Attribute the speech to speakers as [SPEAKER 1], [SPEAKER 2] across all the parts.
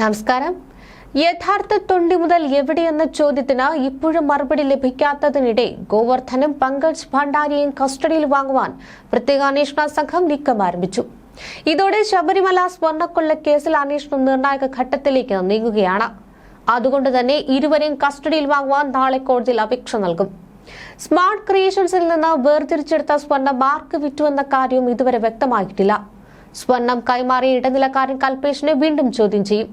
[SPEAKER 1] നമസ്കാരം. യഥാർത്ഥ തൊണ്ടി മുതൽ എവിടെയെന്ന ചോദ്യത്തിന് ഇപ്പോഴും മറുപടി ലഭിക്കാത്തതിനിടെ ഗോവർദ്ധനും പങ്കജ് ഭണ്ഡാരിയെയും കസ്റ്റഡിയിൽ വാങ്ങുവാൻ പ്രത്യേക അന്വേഷണ സംഘം നീക്കം ആരംഭിച്ചു. ഇതോടെ ശബരിമല സ്വർണക്കൊള്ള കേസിൽ അന്വേഷണം നിർണായക ഘട്ടത്തിലേക്ക് നീങ്ങുകയാണ്. അതുകൊണ്ട് തന്നെ ഇരുവരെയും കസ്റ്റഡിയിൽ വാങ്ങുവാൻ നാളെ കോടതിയിൽ അപേക്ഷ നൽകും. സ്മാർട്ട് ക്രിയേഷൻസിൽ നിന്ന് വേർതിരിച്ചെടുത്ത സ്വർണം മാർക്ക് വിറ്റുവെന്ന കാര്യവും ഇതുവരെ വ്യക്തമായിട്ടില്ല. സ്വർണം കൈമാറിയ ഇടനിലക്കാരൻ കൽപേഷിനെ വീണ്ടും ചോദ്യം ചെയ്യും.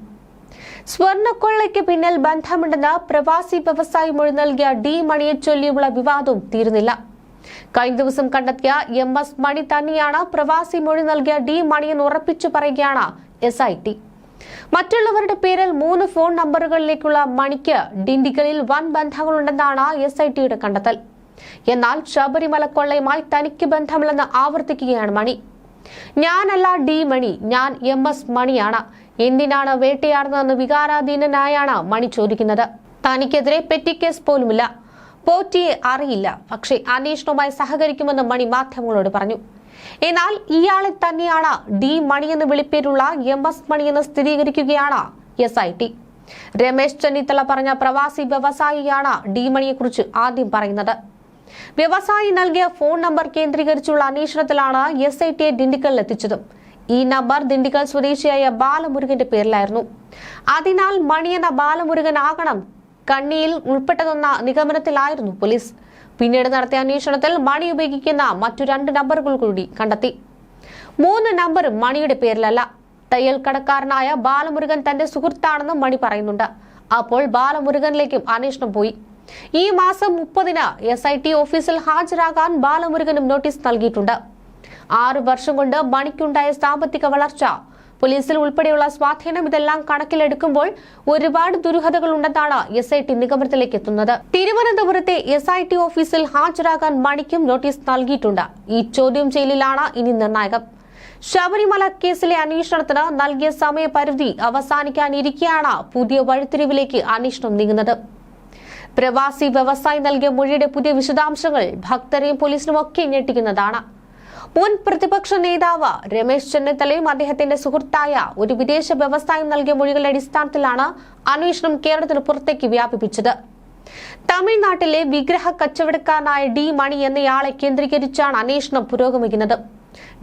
[SPEAKER 1] സ്വർണക്കൊള്ളയ്ക്ക് പിന്നിൽ ബന്ധമുണ്ടെന്ന് പ്രവാസി വ്യവസായി മൊഴി നൽകിയ ഡി മണിയെ ചൊല്ലിയുള്ള വിവാദവും തീരുന്നില്ല. കഴിഞ്ഞ ദിവസം കണ്ടെത്തിയ എം എസ് മണി തന്നെയാണ് പ്രവാസി മൊഴി നൽകിയ ഡി മണിയെന്ന് ഉറപ്പിച്ചു പറയുകയാണ് എസ് ഐ ടി. മറ്റുള്ളവരുടെ പേരിൽ മൂന്ന് ഫോൺ നമ്പറുകളിലേക്കുള്ള മണിക്ക് ഡിണ്ടിഗലിൽ വൻ ബന്ധങ്ങളുണ്ടെന്നാണ് എസ് ഐ ടിയുടെ കണ്ടെത്തൽ. എന്നാൽ ശബരിമല കൊള്ളയുമായി തനിക്ക് ബന്ധമില്ലെന്ന് ആവർത്തിക്കുകയാണ് മണി. ഞാനല്ല ഡി മണി ഞാൻ എം എസ് മണിയാണ്. എന്തിനാണ് വേട്ടയാടുന്നതെന്ന് വികാരാധീനനായാണ് മണി ചോദിക്കുന്നത്. തനിക്കെതിരെ പെറ്റി കേസ് പോലുമില്ല. പോറ്റിയെ അറിയില്ല. പക്ഷേ അന്വേഷണവുമായി സഹകരിക്കുമെന്ന് മണി മാധ്യമങ്ങളോട് പറഞ്ഞു. എന്നാൽ ഇയാളെ തന്നെയാണ് ഡി മണിയെന്ന് വിളിപ്പേരുള്ള എം എസ് മണിയെന്ന് സ്ഥിരീകരിക്കുകയാണ് S I T. Ramesh Chennithala പറഞ്ഞ പ്രവാസി വ്യവസായിയാണ് ഡി മണിയെക്കുറിച്ച് ആദ്യം പറയുന്നത്. വ്യവസായി നൽകിയ ഫോൺ നമ്പർ കേന്ദ്രീകരിച്ചുള്ള അന്വേഷണത്തിലാണ് എസ് ഐ ടിയെ ഡിണ്ടിക്കലിൽ എത്തിച്ചതും ഈ നമ്പർ ദിണ്ടിക്കൽ സ്വദേശിയായ ബാലമുരുകന്റെ പേരിലായിരുന്നു. അതിനാൽ മണി എന്ന ബാലമുരുകൻ ആകണം കണ്ണിയിൽ ഉൾപ്പെട്ടതെന്ന നിഗമനത്തിലായിരുന്നു പോലീസ്. പിന്നീട് നടത്തിയ അന്വേഷണത്തിൽ മണി ഉപയോഗിക്കുന്ന മറ്റു രണ്ട് നമ്പറുകൾ കൂടി കണ്ടെത്തി. മൂന്ന് നമ്പറും മണിയുടെ പേരിലല്ല. തയ്യൽ കടക്കാരനായ ബാലമുരുകൻ തന്റെ സുഹൃത്താണെന്നും മണി പറയുന്നുണ്ട്. അപ്പോൾ ബാലമുരുകനിലേക്കും അന്വേഷണം പോയി. ഈ മാസം മുപ്പതിന് എസ് ഐ ടി ഓഫീസിൽ ഹാജരാകാൻ ബാലമുരുകനും നോട്ടീസ് നൽകിയിട്ടുണ്ട്. ആറു വർഷം കൊണ്ട് മണിക്കുണ്ടായ സാമ്പത്തിക വളർച്ച. പോലീസിൽ ഉൾപ്പെടെയുള്ള സ്വാധീനം ഇതെല്ലാം കണക്കിലെടുക്കുമ്പോൾ ഒരുപാട് ദുരൂഹതകൾ ഉണ്ടെന്നാണ് എസ് ഐ ടി നിഗമനത്തിലേക്ക് എത്തുന്നത്. തിരുവനന്തപുരത്തെ എസ് ഐ ടി ഓഫീസിൽ ഹാജരാകാൻ മണിക്കും നോട്ടീസ് നൽകിയിട്ടുണ്ട്. ഈ ചോദ്യം ചെയ്യലിലാണ് ഇനി നിർണായകം. ശബരിമല കേസിലെ അന്വേഷണത്തിന് നൽകിയ സമയപരിധി അവസാനിക്കാനിരിക്കെയാണ് പുതിയ വഴിത്തിരിവിലേക്ക് അന്വേഷണം നീങ്ങുന്നത്. പ്രവാസി വ്യവസായി നൽകിയ മൊഴിയുടെ പുതിയ വിശദാംശങ്ങൾ ഭക്തരെയും പോലീസിനും ഒക്കെ ഞെട്ടിക്കുന്നതാണ്. മുൻ പ്രതിപക്ഷ നേതാവ് രമേശ് ചെന്നിത്തലയും അദ്ദേഹത്തിന്റെ സുഹൃത്തായ ഒരു വിദേശ വ്യവസായം നൽകിയ മൊഴികളുടെ അടിസ്ഥാനത്തിലാണ് അന്വേഷണം കേരളത്തിന് പുറത്തേക്ക് വ്യാപിപ്പിച്ചത്. തമിഴ്നാട്ടിലെ വിഗ്രഹ കച്ചവടക്കാരനായ ഡി മണി എന്നയാളെ കേന്ദ്രീകരിച്ചാണ് അന്വേഷണം പുരോഗമിക്കുന്നത്.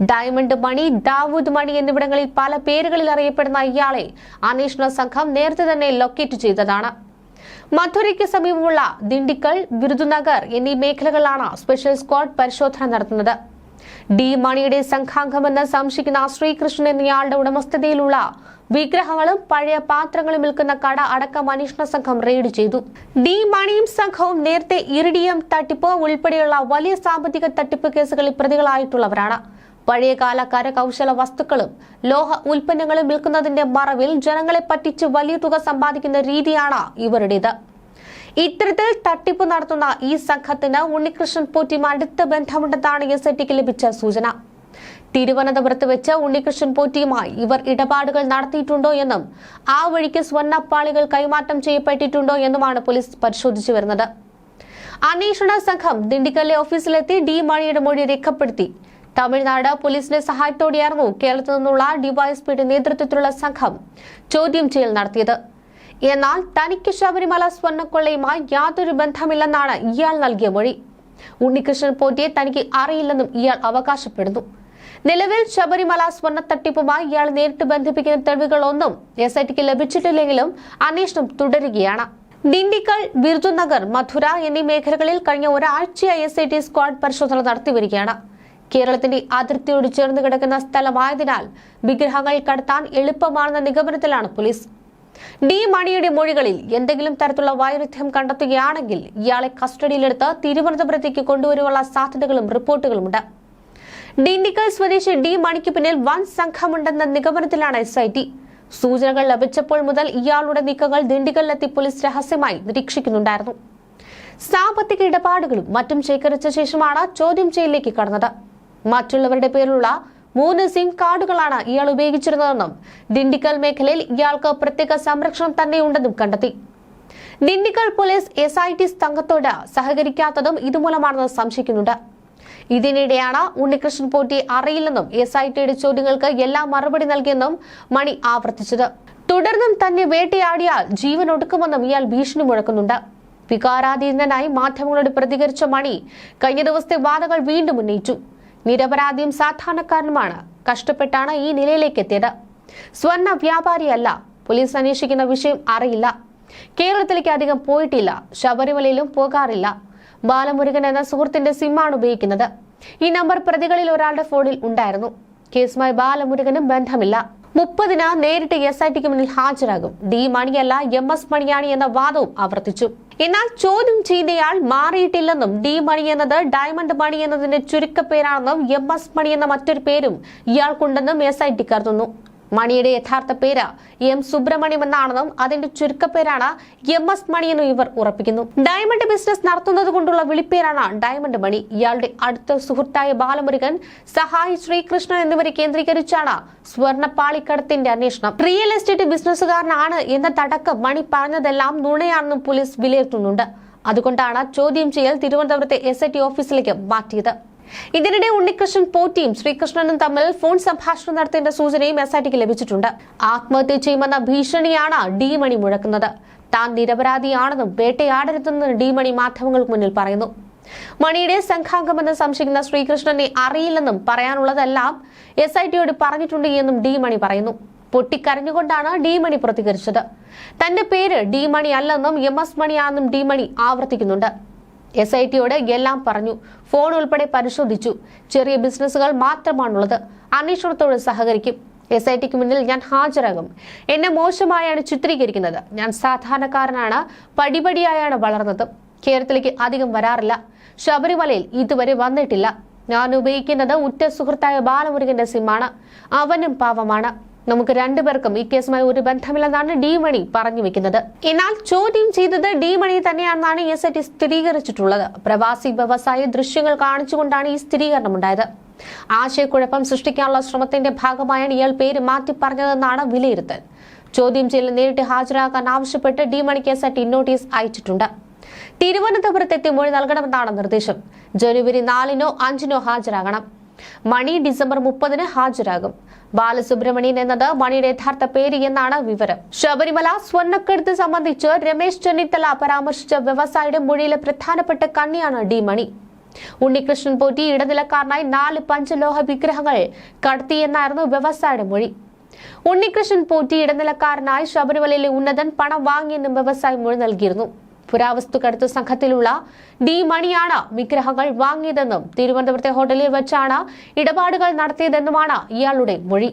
[SPEAKER 1] ഡയമണ്ട് മണി ദാവൂദ് മണി എന്നിവിടങ്ങളിൽ പല പേരുകളിൽ അറിയപ്പെടുന്ന ഇയാളെ അന്വേഷണ സംഘം നേരത്തെ തന്നെ ലൊക്കേറ്റ് ചെയ്തതാണ്. മധുരയ്ക്ക് സമീപമുള്ള ദിണ്ടിക്കൽ വിരുദുനഗർ എന്നീ മേഖലകളിലാണ് സ്പെഷ്യൽ സ്ക്വാഡ് പരിശോധന നടത്തുന്നത്. ഡി മണിയുടെ സംഘാംഗമെന്ന് സംശയിക്കുന്ന ശ്രീകൃഷ്ണൻ എന്നയാളുടെ ഉടമസ്ഥതയിലുള്ള വിഗ്രഹങ്ങളും പഴയ പാത്രങ്ങളും വിൽക്കുന്ന കട അടക്കം അന്വേഷണ സംഘം റെയ്ഡ് ചെയ്തു. ഡി മണിയും സംഘവും നേരത്തെ ഇറിഡിയം തട്ടിപ്പ് ഉൾപ്പെടെയുള്ള വലിയ സാമ്പത്തിക തട്ടിപ്പ് കേസുകളിൽ പ്രതികളായിട്ടുള്ളവരാണ്. പഴയകാല കരകൗശല വസ്തുക്കളും ലോഹ ഉൽപ്പന്നങ്ങളും വിൽക്കുന്നതിന്റെ മറവിൽ ജനങ്ങളെ പറ്റിച്ച് വലിയ തുക സമ്പാദിക്കുന്ന രീതിയാണ് ഇവരുടേത്. ഇത്തരത്തിൽ തട്ടിപ്പ് നടത്തുന്ന ഈ സംഘത്തിന് ഉണ്ണികൃഷ്ണൻ പോറ്റിയും അടുത്ത ബന്ധമുണ്ടെന്നാണ് എസ് ഐ ലഭിച്ച സൂചന. തിരുവനന്തപുരത്ത് വെച്ച് ഉണ്ണികൃഷ്ണൻ പോറ്റിയുമായി ഇവർ ഇടപാടുകൾ നടത്തിയിട്ടുണ്ടോ എന്നും ആ വഴിക്ക് സ്വർണപ്പാളികൾ കൈമാറ്റം ചെയ്യപ്പെട്ടിട്ടുണ്ടോ എന്നുമാണ് പോലീസ് പരിശോധിച്ചു വരുന്നത്. അന്വേഷണ സംഘം ദിണ്ടിക്കലിലെ ഓഫീസിലെത്തി ഡി മണിയുടെ മൊഴി രേഖപ്പെടുത്തി. തമിഴ്നാട് പോലീസിന്റെ സഹായത്തോടെയായിരുന്നു കേരളത്തിൽ നിന്നുള്ള ഡിവൈഎസ്പിയുടെ നേതൃത്വത്തിലുള്ള സംഘം ചോദ്യം ചെയ്യൽ നടത്തിയത്. എന്നാൽ തനിക്ക് ശബരിമല സ്വർണക്കൊള്ളയുമായി യാതൊരു ബന്ധമില്ലെന്നാണ് ഇയാൾ നൽകിയ മൊഴി. ഉണ്ണികൃഷ്ണൻ പോറ്റിയെ തനിക്ക് അറിയില്ലെന്നും ഇയാൾ അവകാശപ്പെടുന്നു. നിലവിൽ ശബരിമല സ്വർണ തട്ടിപ്പുമായി ഇയാൾ നേരിട്ട് ബന്ധിപ്പിക്കുന്ന തെളിവുകളൊന്നും എസ് ഐ ടിക്ക് ലഭിച്ചിട്ടില്ലെങ്കിലും അന്വേഷണം തുടരുകയാണ്. ദിണ്ടിക്കൽ ബിർജുനഗർ മധുര എന്നീ മേഖലകളിൽ കഴിഞ്ഞ ഒരാഴ്ചയായി എസ് ഐ ടി സ്ക്വാഡ് പരിശോധന നടത്തിവരികയാണ് കേരളത്തിന്റെ അതിർത്തിയോട് ചേർന്ന് കിടക്കുന്ന സ്ഥലമായതിനാൽ വിഗ്രഹങ്ങൾ കടത്താൻ എളുപ്പമാണെന്ന നിഗമനത്തിലാണ് പോലീസ്. ഡി മണിയുടെ മൊഴികളിൽ എന്തെങ്കിലും തരത്തിലുള്ള വൈരുദ്ധ്യം കണ്ടെത്തുകയാണെങ്കിൽ ഇയാളെ കസ്റ്റഡിയിലെടുത്ത് തിരുവനന്തപുരത്തേക്ക് കൊണ്ടുവരുവാനുള്ള സാധ്യതകളും റിപ്പോർട്ടുകളുമുണ്ട് ഡിണ്ടിക്കൽ സ്വദേശി ഡി മണിക്ക് പിന്നിൽ വൻ സംഘമുണ്ടെന്ന നിഗമനത്തിലാണ് എസ് സൂചനകൾ ലഭിച്ചപ്പോൾ മുതൽ ഇയാളുടെ നീക്കങ്ങൾ ദിണ്ടിക്കലിലെത്തി പോലീസ് രഹസ്യമായി നിരീക്ഷിക്കുന്നുണ്ടായിരുന്നു. സാമ്പത്തിക ഇടപാടുകളും മറ്റും ശേഖരിച്ച ശേഷമാണ് ചോദ്യം ചെയ്യലിലേക്ക് കടന്നത്. മറ്റുള്ളവരുടെ പേരിലുള്ള മൂന്ന് സിം കാർഡുകളാണ് ഇയാൾ ഉപയോഗിച്ചിരുന്നതെന്നും ദിണ്ടിക്കൽ മേഖലയിൽ ഇയാൾക്ക് പ്രത്യേക സംരക്ഷണം തന്നെയുണ്ടെന്നും കണ്ടെത്തി. Dindigul police S I T സംഘത്തോട് സഹകരിക്കാത്തതും ഇതുമൂലമാണെന്ന് സംശയിക്കുന്നുണ്ട്. ഇതിനിടെയാണ് ഉണ്ണികൃഷ്ണൻ പോറ്റി അറിയില്ലെന്നും എസ് ഐ ടിയുടെ ചോദ്യങ്ങൾക്ക് എല്ലാം മറുപടി നൽകിയെന്നും മണി ആവർത്തിച്ചത്. തുടർന്നും തന്നെ വേട്ടയാടിയാൽ ജീവൻ ഒടുക്കുമെന്നും ഇയാൾ ഭീഷണി മുഴക്കുന്നുണ്ട്. വികാരാധീനനായി മാധ്യമങ്ങളോട് പ്രതികരിച്ച മണി കഴിഞ്ഞ ദിവസത്തെ വാദങ്ങൾ വീണ്ടും ഉന്നയിച്ചു. നിരപരാധിയും സാധാരണക്കാരനുമാണ് കഷ്ടപ്പെട്ടാണ് ഈ നിലയിലേക്ക് എത്തിയത് സ്വർണ വ്യാപാരിയല്ല. പോലീസ് അന്വേഷിക്കുന്ന വിഷയം അറിയില്ല. കേരളത്തിലേക്ക് അധികം പോയിട്ടില്ല. ശബരിമലയിലും പോകാറില്ല. ബാലമുരുകൻ എന്ന സുഹൃത്തിന്റെ സിമ്മാണ് ഉപയോഗിക്കുന്നത്. ഈ നമ്പർ പ്രതികളിൽ ഒരാളുടെ ഫോണിൽ ഉണ്ടായിരുന്നു. കേസുമായി ബാലമുരുകനും ബന്ധമില്ല. മുപ്പതിന് നേരിട്ട് എസ് ഐ ടിക്ക് മുന്നിൽ ഹാജരാകും. ഡി മണിയല്ല എം എസ് മണിയാണ് എന്ന വാദവും ആവർത്തിച്ചു. എന്നാൽ ചോദ്യം ചെയ്തയാൾ മാറിയിട്ടില്ലെന്നും ഡി മണി എന്നത് ഡയമണ്ട് മണി എന്നതിന്റെ ചുരുക്കപ്പേരാണെന്നും എം എസ് മണി എന്ന മറ്റൊരു പേരും ഇയാൾക്കുണ്ടെന്നും എസ് ഐ ടി കരുതുന്നു മണിയുടെ യഥാർത്ഥ പേര് എം സുബ്രഹ്മണ്യം എന്നാണെന്നും അതിന്റെ ചുരുക്കപ്പേരാണ് എം എസ് മണി എന്നും ഇവർ ഉറപ്പിക്കുന്നു. ഡയമണ്ട് ബിസിനസ് നടത്തുന്നത് കൊണ്ടുള്ള വിളിപ്പേരാണ് ഡയമണ്ട് മണി. ഇയാളുടെ അടുത്ത സുഹൃത്തായ ബാലമുരുകൻ സഹായി ശ്രീകൃഷ്ണൻ എന്നിവരെ കേന്ദ്രീകരിച്ചാണ് സ്വർണപ്പാളിക്കടത്തിന്റെ അന്വേഷണം. റിയൽ എസ്റ്റേറ്റ് ബിസിനസ്സുകാരനാണ് എന്ന തടക്കം മണി പറഞ്ഞതെല്ലാം നുണയാണെന്നും പോലീസ് വിലയിരുത്തുന്നുണ്ട്. അതുകൊണ്ടാണ് ചോദ്യം ചെയ്യൽ തിരുവനന്തപുരത്തെ എസ് ഐ ടി ഓഫീസിലേക്ക് മാറ്റിയത്. ഇതിനിടെ ഉണ്ണികൃഷ്ണൻ പോറ്റിയും ശ്രീകൃഷ്ണനും തമ്മിൽ ഫോൺ സംഭാഷണം നടത്തേണ്ട സൂചനയും എസ് ഐ ടിക്ക് ലഭിച്ചിട്ടുണ്ട്. ആത്മഹത്യ ചെയ്യുമെന്ന ഭീഷണിയാണ് ഡി മണി മുഴക്കുന്നത്. താൻ നിരപരാധിയാണെന്നും വേട്ടയാടരുതെന്നും ഡി മണി മാധ്യമങ്ങൾക്ക് മുന്നിൽ പറയുന്നു. മണിയുടെ സംഘാംഗമെന്ന് സംശയിക്കുന്ന ശ്രീകൃഷ്ണനെ അറിയില്ലെന്നും പറയാനുള്ളതെല്ലാം എസ് ഐ ടിയോട് പറഞ്ഞിട്ടുണ്ട് എന്നും ഡി മണി പറയുന്നു. പൊട്ടിക്കരഞ്ഞുകൊണ്ടാണ് ഡി മണി പ്രതികരിച്ചത്. തന്റെ പേര് ഡി മണി അല്ലെന്നും എം എസ് മണിയാണെന്നും ഡി മണി ആവർത്തിക്കുന്നുണ്ട്. എസ് ഐ ടിയോട് എല്ലാം പറഞ്ഞു. ഫോൺ ഉൾപ്പെടെ പരിശോധിച്ചു. ചെറിയ ബിസിനസ്സുകൾ മാത്രമാണുള്ളത്. അന്വേഷണത്തോട് സഹകരിക്കും. എസ് ഐ ടിക്ക് മുന്നിൽ ഞാൻ ഹാജരാകും. എന്നെ മോശമായാണ് ചിത്രീകരിക്കുന്നത്. ഞാൻ സാധാരണക്കാരനാണ്. പടിപടിയായാണ് വളർന്നത്. കേരളത്തിലേക്ക് അധികം വരാറില്ല. ശബരിമലയിൽ ഇതുവരെ വന്നിട്ടില്ല. ഞാൻ ഉപയോഗിക്കുന്നത് ഉറ്റ സുഹൃത്തായ ബാലമുരുകന്റെ സിമ്മാണ് അവനും പാവമാണ്. നമുക്ക് രണ്ടുപേർക്കും ഈ കേസുമായി ഒരു ബന്ധമില്ലെന്നാണ് ഡി മണി പറഞ്ഞു വെക്കുന്നത്. എന്നാൽ ചോദ്യം ചെയ്തത് ഡി മണി തന്നെയാണെന്നാണ് എസ് ഐ ടി സ്ഥിരീകരിച്ചിട്ടുള്ളത്. പ്രവാസി വ്യവസായ ദൃശ്യങ്ങൾ കാണിച്ചുകൊണ്ടാണ് ഈ സ്ഥിരീകരണം ഉണ്ടായത്. ആശയക്കുഴപ്പം സൃഷ്ടിക്കാനുള്ള ശ്രമത്തിന്റെ ഭാഗമായാണ് ഇയാൾ പേര് മാറ്റി പറഞ്ഞതെന്നാണ് വിലയിരുത്തൽ. ചോദ്യം ചെയ്യൽ നേരിട്ട് ഹാജരാക്കാൻ ആവശ്യപ്പെട്ട് ഡി മണിക്ക് എസ് ഐ ടി നോട്ടീസ് അയച്ചിട്ടുണ്ട്. തിരുവനന്തപുരത്തെത്തി മൊഴി നൽകണമെന്നാണ് നിർദ്ദേശം. ജനുവരി നാലിനോ അഞ്ചിനോ ഹാജരാകണം. മണി ഡിസംബർ മുപ്പതിന് ഹാജരാകും. ബാലസുബ്രഹ്മണ്യൻ എന്നത് മണിയുടെ യഥാർത്ഥ പേര് എന്നാണ് വിവരം. ശബരിമല സ്വർണക്കെടുത്ത് സംബന്ധിച്ച് രമേശ് ചെന്നിത്തല പരാമർശിച്ച വ്യവസായിയുടെ മൊഴിയിലെ പ്രധാനപ്പെട്ട കണ്ണിയാണ് ഡി മണി. ഉണ്ണികൃഷ്ണൻ പോറ്റി ഇടനിലക്കാരനായി നാല് പഞ്ചലോഹ വിഗ്രഹങ്ങൾ കടത്തിയെന്നായിരുന്നു വ്യവസായിയുടെ മൊഴി. ഉണ്ണികൃഷ്ണൻ പോറ്റി ഇടനിലക്കാരനായി ശബരിമലയിലെ ഉന്നതൻ പണം വാങ്ങിയെന്നും വ്യവസായി മൊഴി നൽകിയിരുന്നു. പുരാവസ്തു കടത്തു സംഘത്തിലുള്ള ഡി മണിയാണ് വിഗ്രഹങ്ങൾ വാങ്ങിയതെന്നും തിരുവനന്തപുരത്തെ ഹോട്ടലിൽ വെച്ചാണ് ഇടപാടുകൾ നടത്തിയതെന്നുമാണ് ഇയാളുടെ മൊഴി.